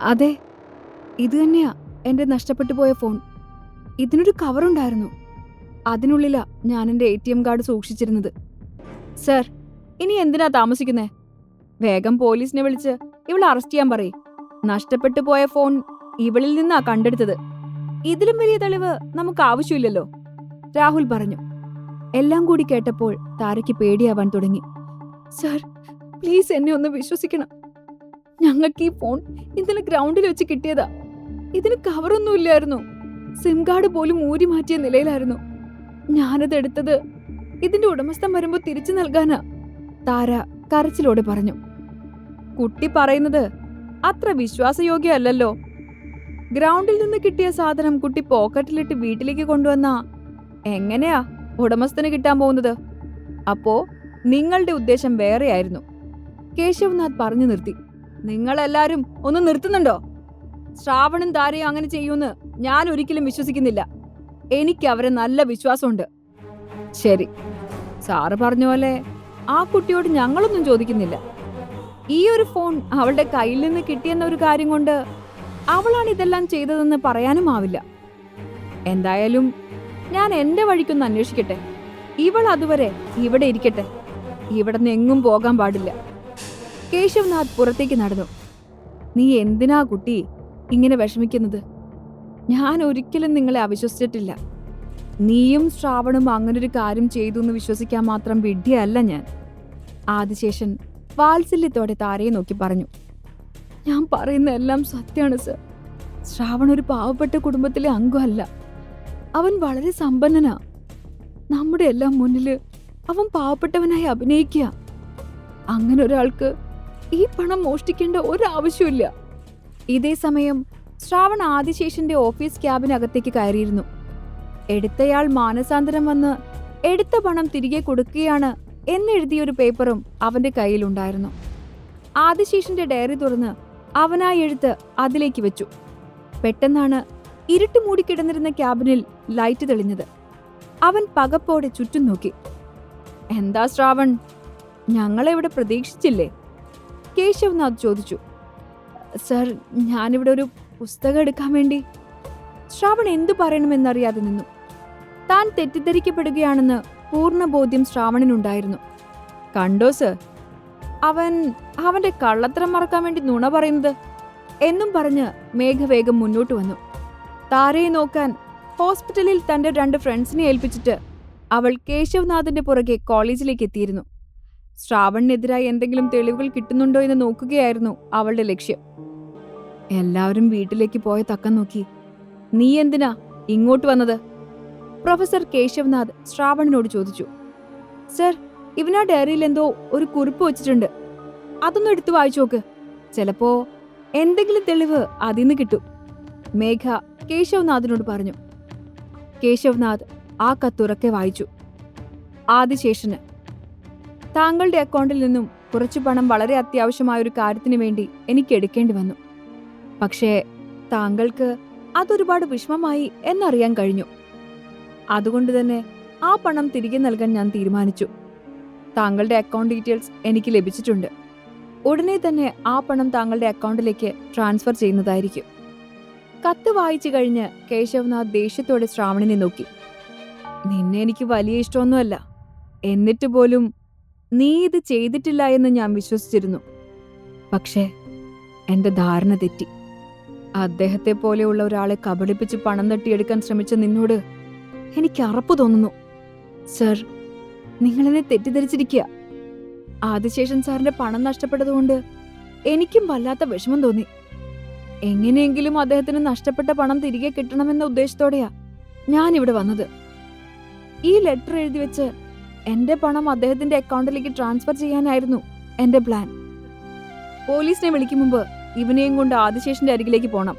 അതെ ഇത് തന്നെയാ എന്റെ നഷ്ടപ്പെട്ടു പോയ ഫോൺ. ഇതിനൊരു കവറുണ്ടായിരുന്നു അതിനുള്ളിലാ ഞാൻ എന്റെ എ ടി എം കാർഡ് സൂക്ഷിച്ചിരുന്നത്. സർ ഇനി എന്തിനാ താമസിക്കുന്നേ? വേഗം പോലീസിനെ വിളിച്ച് ഇവളെ അറസ്റ്റ് ചെയ്യാൻ പറയും. നഷ്ടപ്പെട്ടു പോയ ഫോൺ ഇവളിൽ നിന്നാ കണ്ടെടുത്തത്. ഇതിലും വലിയ തെളിവ് നമുക്ക് ആവശ്യമില്ലല്ലോ. രാഹുൽ പറഞ്ഞു. എല്ലാം കൂടി കേട്ടപ്പോൾ താരയ്ക്ക് പേടിയാവാൻ തുടങ്ങി. സർ പ്ലീസ് എന്നെ ഒന്ന് വിശ്വസിക്കണം. ഞങ്ങൾക്ക് ഈ ഫോൺ ഇന്നലെ ഗ്രൗണ്ടിൽ വെച്ച് കിട്ടിയതാ. ഇതിന് കവറൊന്നും ഇല്ലായിരുന്നു. സിം കാർഡ് പോലും ഊരി മാറ്റിയ നിലയിലായിരുന്നു. ഞാനത് എടുത്തത് ഇതിന്റെ ഉടമസ്ഥൻ വരുമ്പോ തിരിച്ചു നൽകാനാ താര കരച്ചിലോടെ പറഞ്ഞു. കുട്ടി പറയുന്നത് അത്ര വിശ്വാസയോഗ്യമല്ലല്ലോ ഗ്രൗണ്ടിൽ നിന്ന് കിട്ടിയ സാധനം കുട്ടി പോക്കറ്റിലിട്ട് വീട്ടിലേക്ക് കൊണ്ടുവന്ന എങ്ങനെയാ ഉടമസ്ഥന് കിട്ടാൻ പോകുന്നത്? അപ്പോ നിങ്ങളുടെ ഉദ്ദേശം വേറെയായിരുന്നു. കേശവനാഥ് പറഞ്ഞു നിർത്തി. നിങ്ങളെല്ലാരും ഒന്ന് നിർത്തുന്നുണ്ടോ? ശ്രാവണും താരയും അങ്ങനെ ചെയ്യൂന്ന് ഞാൻ ഒരിക്കലും വിശ്വസിക്കുന്നില്ല. എനിക്ക് അവരെ നല്ല വിശ്വാസമുണ്ട്. ശരി. സാറ് പറഞ്ഞ പോലെ ആ കുട്ടിയോട് ഞങ്ങളൊന്നും ചോദിക്കുന്നില്ല. ഈ ഒരു ഫോൺ അവളുടെ കയ്യിൽ നിന്ന് കിട്ടിയെന്ന ഒരു കാര്യം കൊണ്ട് അവളാണ് ഇതെല്ലാം ചെയ്തതെന്ന് പറയാനും ആവില്ല. എന്തായാലും ഞാൻ എന്റെ വഴിക്കൊന്ന് അന്വേഷിക്കട്ടെ. ഇവൾ അതുവരെ ഇവിടെ ഇരിക്കട്ടെ. ഇവിടെ നിന്ന് എങ്ങും പോകാൻ പാടില്ല. കേശവനാഥ് പുറത്തേക്ക് നടന്നു. നീ എന്തിനാ കുട്ടി ഇങ്ങനെ വിഷമിക്കുന്നത്? ഞാൻ ഒരിക്കലും നിങ്ങളെ അവിശ്വസിച്ചിട്ടില്ല. നീയും ശ്രാവണും അങ്ങനൊരു കാര്യം ചെയ്തു എന്ന് വിശ്വസിക്കാൻ മാത്രം വിഡ്ഢിയല്ല ഞാൻ. ആദിശേഷൻ വാത്സല്യത്തോടെ താരയെ നോക്കി പറഞ്ഞു. ഞാൻ പറയുന്ന എല്ലാം സത്യമാണ് സർ. ശ്രാവൺ ഒരു പാവപ്പെട്ട കുടുംബത്തിലെ അംഗമല്ല. അവൻ വളരെ സമ്പന്നനാ. നമ്മുടെ എല്ലാം മുന്നിൽ അവൻ പാവപ്പെട്ടവനായി അഭിനയിക്കുക. അങ്ങനെ ഒരാൾക്ക് ഈ പണം മോഷ്ടിക്കേണ്ട ഒരാവശ്യമില്ല ഇതേ സമയം ശ്രാവൺ ആദിശേഷന്റെ ഓഫീസ് ക്യാബിനകത്തേക്ക് കയറിയിരുന്നു. എടുത്തയാൾ മാനസാന്തരം വന്ന് എടുത്ത പണം തിരികെ കൊടുക്കുകയാണ് എന്നെഴുതിയൊരു പേപ്പറും അവന്റെ കയ്യിലുണ്ടായിരുന്നു. ആദിശേഷന്റെ ഡയറി തുറന്ന് അവനാ എഴുത്ത് അതിലേക്ക് വെച്ചു. പെട്ടെന്നാണ് ഇരുട്ട് മൂടിക്കിടന്നിരുന്ന ക്യാബിനിൽ ലൈറ്റ് തെളിഞ്ഞത്. അവൻ പകപ്പോടെ ചുറ്റും നോക്കി. എന്താ ശ്രാവൺ? ഞങ്ങളെവിടെ പ്രതീക്ഷിച്ചില്ലേ? കേശവനാഥ് ചോദിച്ചു സർ ഞാനിവിടെ ഒരു പുസ്തകം എടുക്കാൻ വേണ്ടി. ശ്രാവൺ എന്തു പറയണമെന്നറിയാതെ നിന്നു. താൻ തെറ്റിദ്ധരിക്കപ്പെടുകയാണെന്ന് പൂർണ ബോധ്യം ശ്രാവണിനുണ്ടായിരുന്നു. കണ്ടോ സർ അവൻ അവന്റെ കള്ളത്തരം മറക്കാൻ വേണ്ടി നുണ പറയുന്നത് എന്നും പറഞ്ഞ് മേഘവേഗം മുന്നോട്ട് വന്നു. താരയെ നോക്കാൻ ഹോസ്പിറ്റലിൽ തന്റെ രണ്ട് ഫ്രണ്ട്സിനെ ഏൽപ്പിച്ചിട്ട് അവൾ കേശവനാഥിന്റെ പുറകെ കോളേജിലേക്ക് എത്തിയിരുന്നു. ശ്രാവണിനെതിരായി എന്തെങ്കിലും തെളിവുകൾ കിട്ടുന്നുണ്ടോ എന്ന് നോക്കുകയായിരുന്നു അവളുടെ ലക്ഷ്യം. എല്ലാവരും വീട്ടിലേക്ക് പോയ തക്കം നോക്കി. നീ എന്തിനാ ഇങ്ങോട്ട് വന്നത്? പ്രൊഫസർ കേശവനാഥ് ശ്രാവണിനോട് ചോദിച്ചു. സർ ഇവനാ ഡയറിയിൽ എന്തോ ഒരു കുറിപ്പ് വെച്ചിട്ടുണ്ട്. അതൊന്നും എടുത്തു വായിച്ചു നോക്ക്. ചിലപ്പോ എന്തെങ്കിലും തെളിവ് അതിന്ന് കിട്ടും. മേഘ കേശവനാഥിനോട് പറഞ്ഞു. കേശവനാഥ് ആ കത്തുറക്കെ വായിച്ചു. ആദിശേഷന് താങ്കളുടെ അക്കൗണ്ടിൽ നിന്നും കുറച്ച് പണം വളരെ അത്യാവശ്യമായ ഒരു കാര്യത്തിന് വേണ്ടി എനിക്ക് എടുക്കേണ്ടി വന്നു. പക്ഷേ താങ്കൾക്ക് അതൊരുപാട് വിഷമമായി എന്നറിയാൻ കഴിഞ്ഞു. അതുകൊണ്ട് തന്നെ ആ പണം തിരികെ നൽകാൻ ഞാൻ തീരുമാനിച്ചു. താങ്കളുടെ അക്കൗണ്ട് ഡീറ്റെയിൽസ് എനിക്ക് ലഭിച്ചിട്ടുണ്ട്. ഉടനെ തന്നെ ആ പണം താങ്കളുടെ അക്കൗണ്ടിലേക്ക് ട്രാൻസ്ഫർ ചെയ്യുന്നതായിരിക്കും. കത്ത് വായിച്ചു കഴിഞ്ഞ് കേശവനാഥ് ദേഷ്യത്തോടെ ശ്രാവണിനെ നോക്കി. നിന്നെ എനിക്ക് വലിയ ഇഷ്ടമൊന്നുമല്ല. എന്നിട്ട് പോലും നീ ഇത് ചെയ്തിട്ടില്ല എന്ന് ഞാൻ വിശ്വസിച്ചിരുന്നു. പക്ഷേ എന്റെ ധാരണ തെറ്റി. അദ്ദേഹത്തെ പോലെയുള്ള ഒരാളെ കബളിപ്പിച്ച് പണം തട്ടിയെടുക്കാൻ ശ്രമിച്ച നിന്നോട് എനിക്ക് അറപ്പ് തോന്നുന്നു. സർ നിങ്ങളെന്നെ തെറ്റിദ്ധരിച്ചിരിക്കുക. ആദിശേഷൻ സാറിന്റെ പണം നഷ്ടപ്പെട്ടതുകൊണ്ട് എനിക്കും വല്ലാത്ത വിഷമം തോന്നി. എങ്ങനെയെങ്കിലും അദ്ദേഹത്തിന് നഷ്ടപ്പെട്ട പണം തിരികെ കിട്ടണമെന്ന ഉദ്ദേശത്തോടെയാ ഞാൻ ഇവിടെ വന്നത്. ഈ ലെറ്റർ എഴുതി വെച്ച് എന്റെ പണം അദ്ദേഹത്തിന്റെ അക്കൗണ്ടിലേക്ക് ട്രാൻസ്ഫർ ചെയ്യാനായിരുന്നു എന്റെ പ്ലാൻ. പോലീസിനെ വിളിക്കും മുമ്പ് ഇവനെയും കൊണ്ട് ആദിശേഷന്റെ അരികിലേക്ക് പോണം.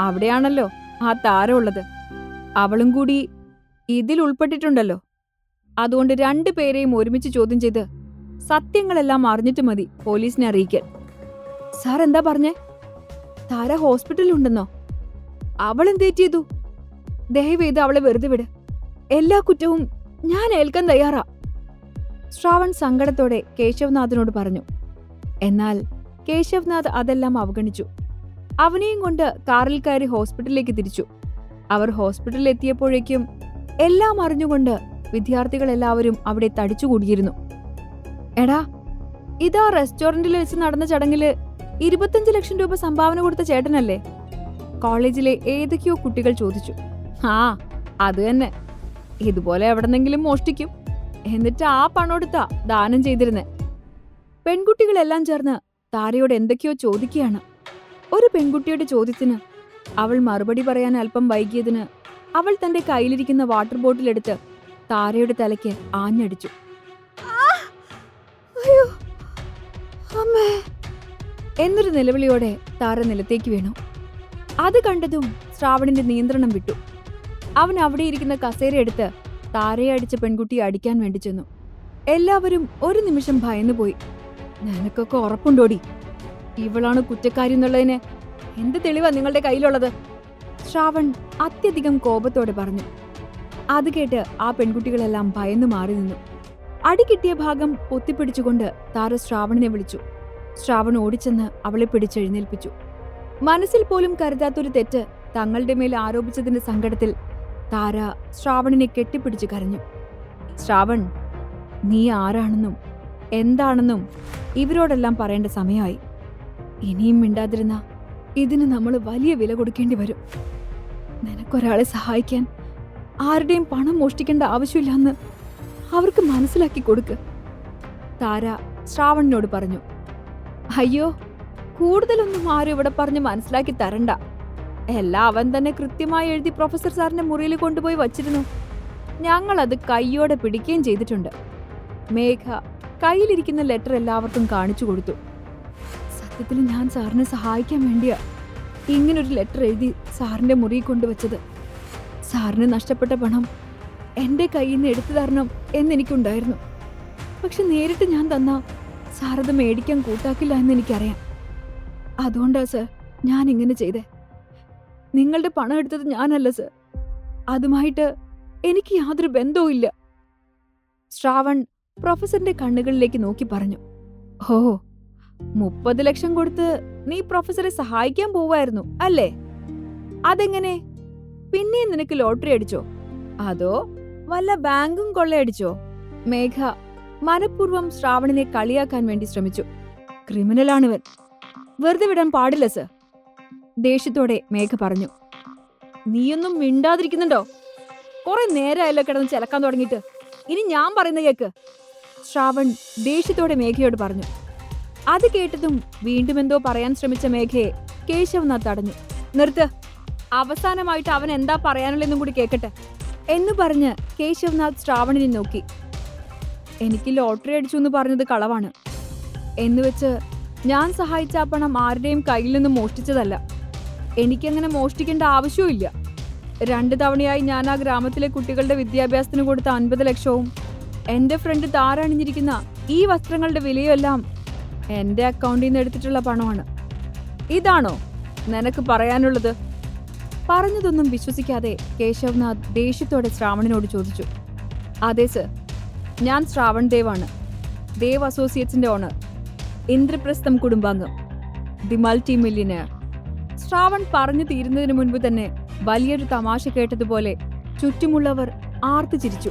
അവിടെയാണല്ലോ ആ താരമുള്ളത് അവളും കൂടി ഇതിൽ ഉൾപ്പെട്ടിട്ടുണ്ടല്ലോ. അതുകൊണ്ട് രണ്ടു പേരെയും ഒരുമിച്ച് ചോദ്യം ചെയ്ത് സത്യങ്ങളെല്ലാം അറിഞ്ഞിട്ട് മതി പോലീസിനെ അറിയിക്കാൻ. സാർ എന്താ പറഞ്ഞേ? താര ഹോസ്പിറ്റലിലുണ്ടെന്നോ? അവൾ എന്തേറ്റ് ചെയ്തു ദയവേത് അവളെ വെറുതെ വിട്. എല്ലാ കുറ്റവും ഞാൻ ഏൽക്കാൻ തയ്യാറാ. ശ്രാവൺ സങ്കടത്തോടെ കേശവനാഥിനോട് പറഞ്ഞു. എന്നാൽ കേശവനാഥ് അതെല്ലാം അവഗണിച്ചു. അവനെയും കൊണ്ട് കാറിൽ കയറി ഹോസ്പിറ്റലിലേക്ക് തിരിച്ചു. അവർ ഹോസ്പിറ്റലിൽ എത്തിയപ്പോഴേക്കും എല്ലാം അറിഞ്ഞുകൊണ്ട് വിദ്യാർത്ഥികളെല്ലാവരും അവിടെ തടിച്ചുകൂടിയിരുന്നു. എടാ ഇതാ റെസ്റ്റോറന്റിൽ വെച്ച് നടന്ന ചടങ്ങിൽ ഇരുപത്തഞ്ച് ലക്ഷം രൂപ സംഭാവന കൊടുത്ത ചേട്ടനല്ലേ? കോളേജിലെ ഏതൊക്കെയോ കുട്ടികൾ ചോദിച്ചു. ആ അത് തന്നെ. ഇതുപോലെ എവിടെന്നെങ്കിലും മോഷ്ടിക്കും. എന്നിട്ട് ആ പണോടുത്താ ദാനം ചെയ്തിരുന്നെ. പെൺകുട്ടികളെല്ലാം ചേർന്ന് താരയോട് എന്തൊക്കെയോ ചോദിക്കുകയാണ്. ഒരു പെൺകുട്ടിയുടെ ചോദ്യത്തിന് അവൾ മറുപടി പറയാൻ അല്പം വൈകിയതിന് അവൾ തന്റെ കയ്യിലിരിക്കുന്ന വാട്ടർ ബോട്ടിൽ എടുത്ത് താരയുടെ തലയ്ക്ക് ആഞ്ഞടിച്ചു. എന്നൊരു നിലവിളിയോടെ താര നിലത്തേക്ക് വീണു. അത് കണ്ടതും ശ്രാവണിന്റെ നിയന്ത്രണം വിട്ടു. അവൻ അവിടെ ഇരിക്കുന്ന കസേര എടുത്ത് താരയെ അടിച്ച പെൺകുട്ടിയെ അടിക്കാൻ വേണ്ടി ചെന്നു. എല്ലാവരും ഒരു നിമിഷം ഭയന്നുപോയി നിനക്കൊക്കെ ഉറപ്പുണ്ടോടി? ഇവളാണ് കുറ്റക്കാരി എന്നുള്ളതിന് എന്ത് തെളിവാ നിങ്ങളുടെ കയ്യിലുള്ളത്? ശ്രാവൺ അത്യധികം കോപത്തോടെ പറഞ്ഞു. അത് കേട്ട് ആ പെൺകുട്ടികളെല്ലാം ഭയന്നു മാറി നിന്നു. അടി കിട്ടിയ ഭാഗം പൊത്തിപ്പിടിച്ചുകൊണ്ട് താര ശ്രാവണിനെ വിളിച്ചു. ശ്രാവൺ ഓടിച്ചെന്ന് അവളെ പിടിച്ചെഴുന്നേൽപ്പിച്ചു. മനസ്സിൽ പോലും കരുതാത്തൊരു തെറ്റ് തങ്ങളുടെ മേൽ ആരോപിച്ചതിന്റെ സങ്കടത്തിൽ താര ശ്രാവണിനെ കെട്ടിപ്പിടിച്ച് കരഞ്ഞു. ശ്രാവൺ നീ ആരാണെന്നും എന്താണെന്നും ഇവരോടെല്ലാം പറയേണ്ട സമയമായി. ഇനിയും മിണ്ടാതിരുന്ന ഇതിന് നമ്മൾ വലിയ വില കൊടുക്കേണ്ടി വരും. നിനക്കൊരാളെ സഹായിക്കാൻ ആരുടെയും പണം മോഷ്ടിക്കേണ്ട ആവശ്യമില്ലെന്ന് അവർക്ക് മനസ്സിലാക്കി കൊടുക്ക് താര ശ്രാവണിനോട് പറഞ്ഞു. അയ്യോ കൂടുതലൊന്നും ആരും ഇവിടെ പറഞ്ഞ് മനസ്സിലാക്കി തരണ്ട. എല്ലാം അവൻ തന്നെ കൃത്യമായി എഴുതി പ്രൊഫസർ സാറിന്റെ മുറിയിൽ കൊണ്ടുപോയി വച്ചിരുന്നു. ഞങ്ങൾ അത് കയ്യോടെ പിടിക്കുകയും ചെയ്തിട്ടുണ്ട്. മേഘ കയ്യിലിരിക്കുന്ന ലെറ്റർ എല്ലാവർക്കും കാണിച്ചു കൊടുത്തു. സത്യത്തിൽ ഞാൻ സാറിനെ സഹായിക്കാൻ വേണ്ടിയാ ഇങ്ങനൊരു ലെറ്റർ എഴുതി സാറിന്റെ മുറിയിൽ കൊണ്ടുവച്ചത് സാറിന് നഷ്ടപ്പെട്ട പണം എന്റെ കയ്യിൽ നിന്ന് എടുത്തു തരണം എന്നെനിക്കുണ്ടായിരുന്നു. പക്ഷെ നേരിട്ട് ഞാൻ തന്ന സാറത് മേടിക്കാൻ കൂട്ടാക്കില്ല എന്ന് എനിക്കറിയാം അതുകൊണ്ടാ സർ ഞാൻ ഇങ്ങനെ ചെയ്തേ. നിങ്ങളുടെ പണം എടുത്തത് ഞാനല്ല സർ. അതുമായിട്ട് എനിക്ക് യാതൊരു ബന്ധവും ഇല്ല. ശ്രാവൺ പ്രൊഫസറിന്റെ കണ്ണുകളിലേക്ക് നോക്കി പറഞ്ഞു. ഓ മുപ്പത് ലക്ഷം കൊടുത്ത് നീ പ്രൊഫസറെ സഹായിക്കാൻ പോവായിരുന്നു അല്ലേ? അതെങ്ങനെ? പിന്നെ നിനക്ക് ലോട്ടറി അടിച്ചോ? അതോ വല്ല ബാങ്കും കൊള്ളയടിച്ചോ? മേഘ മനഃപൂർവം ശ്രാവണിനെ കളിയാക്കാൻ വേണ്ടി ശ്രമിച്ചു. ക്രിമിനലാണിവൻ. വെറുതെ വിടാൻ പാടില്ല സർ. ദേഷ്യത്തോടെ മേഘ പറഞ്ഞു നീയൊന്നും മിണ്ടാതിരിക്കുന്നുണ്ടോ? കുറെ നേരമായല്ലോ കിടന്ന് ചിലക്കാൻ തുടങ്ങിയിട്ട്. ഇനി ഞാൻ പറയുന്ന കേക്ക്. ശ്രാവൺ ദേഷ്യത്തോടെ മേഘയോട് പറഞ്ഞു അത് കേട്ടതും വീണ്ടും എന്തോ പറയാൻ ശ്രമിച്ച മേഘയെ കേശവനാഥ് തടഞ്ഞു. നിർത്ത്. അവസാനമായിട്ട് അവൻ എന്താ പറയാനുള്ളതെന്നും കൂടി കേക്കട്ടെ. എന്ന് പറഞ്ഞ് കേശവനാഥ് ശ്രാവണിനെ നോക്കി. എനിക്ക് ലോട്ടറി അടിച്ചു എന്ന് പറഞ്ഞത് കളവാണ്. എന്നുവെച്ച് ഞാൻ സഹായിച്ച ആ പണം ആരുടെയും കയ്യിൽ നിന്ന് മോഷ്ടിച്ചതല്ല. എനിക്കങ്ങനെ മോഷ്ടിക്കേണ്ട ആവശ്യമില്ല രണ്ട് തവണയായി ഞാൻ ആ ഗ്രാമത്തിലെ കുട്ടികളുടെ വിദ്യാഭ്യാസത്തിന് കൊടുത്ത അൻപത് ലക്ഷവും എന്റെ ഫ്രണ്ട് താരണിഞ്ഞിരിക്കുന്ന ഈ വസ്ത്രങ്ങളുടെ വിലയെല്ലാം എന്റെ അക്കൗണ്ടിൽ നിന്ന് എടുത്തിട്ടുള്ള പണമാണ്. ഇതാണോ നിനക്ക് പറയാനുള്ളത്? പറഞ്ഞതൊന്നും വിശ്വസിക്കാതെ കേശവനാഥ് ദേഷ്യത്തോടെ ശ്രാവണനോട് ചോദിച്ചു. അതെ സർ ഞാൻ ശ്രാവൺ ദേവാണ്. ദേവ് അസോസിയേറ്റ്സിന്റെ ഓണർ. ഇന്ദ്രപ്രസ്ഥം കുടുംബാംഗം. ദി മൾട്ടി മില്യനെയർ ശ്രാവൺ പറഞ്ഞു തീരുന്നതിന് മുൻപ് തന്നെ വലിയൊരു തമാശ കേട്ടതുപോലെ ചുറ്റുമുള്ളവർ ആർത്തു ചിരിച്ചു.